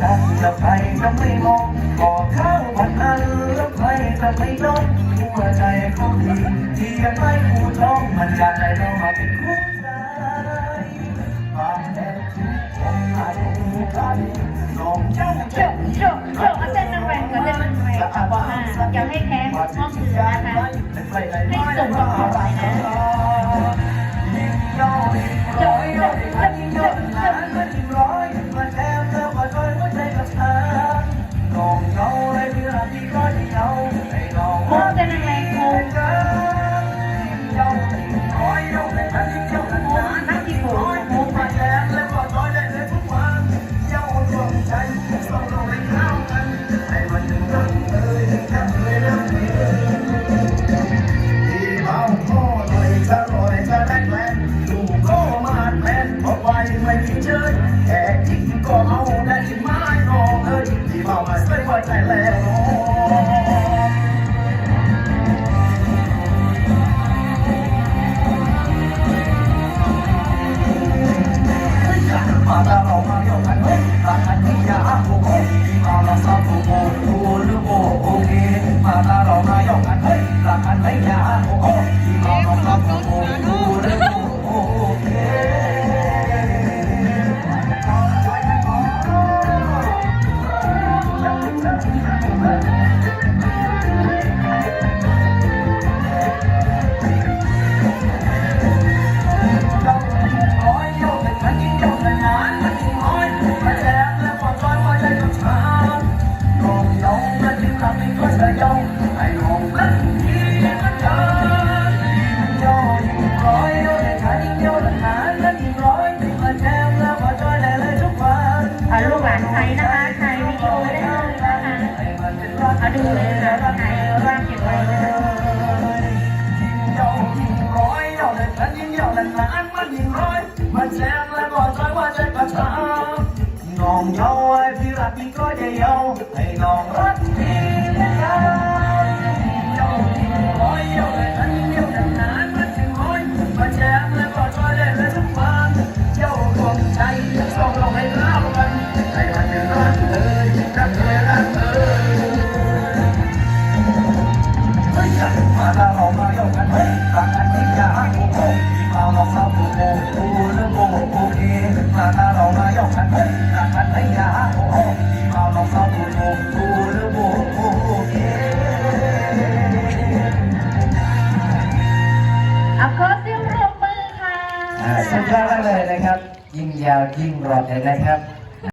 ฉันจะไปจะไม่มองก่เข้าวันอันแล้วไปจะไม่ลงหัวใจของพี่ที่ยังไม่ผู้ร้องมันจะได้เรามาเป็นคู่ใจความแอบทุกข์ของอารมณ์กันลองเจ้าเจ้าเจ้าเจ้าอาจารย์นางแหวนกับอาจารย์นางแหวนค่ะอย่าให้แพ้ห้องเสือนะคะให้สมกับหัวใจนะ 那里有好的านใช้นะคะใช้วิดีโอได้เลยนะคะเอาดูเลยค่ะใช่ว่างเก็บไว้นะน้องเยาว์ไอ้พี่รักพี่ก็จะเยาว์ให้น้องรักพี่ เอาขอเสีงรบมือค่ะ สุากเลยนะครับ ยิ่งยาวยิ่งรอดเลยนะครับ